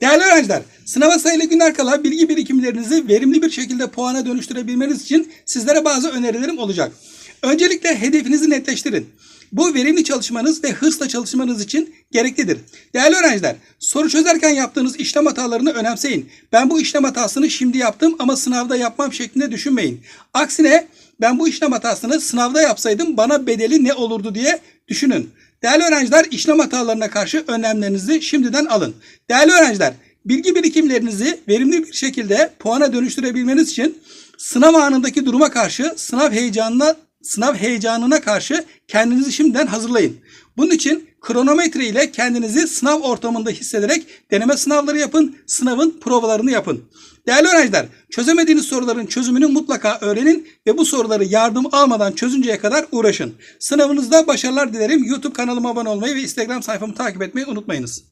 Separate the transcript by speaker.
Speaker 1: Değerli öğrenciler, sınava sayılı günler kala bilgi birikimlerinizi verimli bir şekilde puana dönüştürebilmeniz için sizlere bazı önerilerim olacak. Öncelikle hedefinizi netleştirin. Bu verimli çalışmanız ve hırsla çalışmanız için gereklidir. Değerli öğrenciler, soru çözerken yaptığınız işlem hatalarını önemseyin. Ben bu işlem hatasını şimdi yaptım ama sınavda yapmam şeklinde düşünmeyin. Aksine ben bu işlem hatasını sınavda yapsaydım bana bedeli ne olurdu diye düşünün. Değerli öğrenciler işlem hatalarına karşı önlemlerinizi şimdiden alın. Değerli öğrenciler bilgi birikimlerinizi verimli bir şekilde puana dönüştürebilmeniz için sınav anındaki duruma karşı sınav heyecanına sınav heyecanına karşı kendinizi şimdiden hazırlayın. Bunun için kronometre ile kendinizi sınav ortamında hissederek deneme sınavları yapın, sınavın provalarını yapın. Değerli öğrenciler, çözemediğiniz soruların çözümünü mutlaka öğrenin ve bu soruları yardım almadan çözünceye kadar uğraşın. Sınavınızda başarılar dilerim. YouTube kanalıma abone olmayı ve Instagram sayfamı takip etmeyi unutmayınız.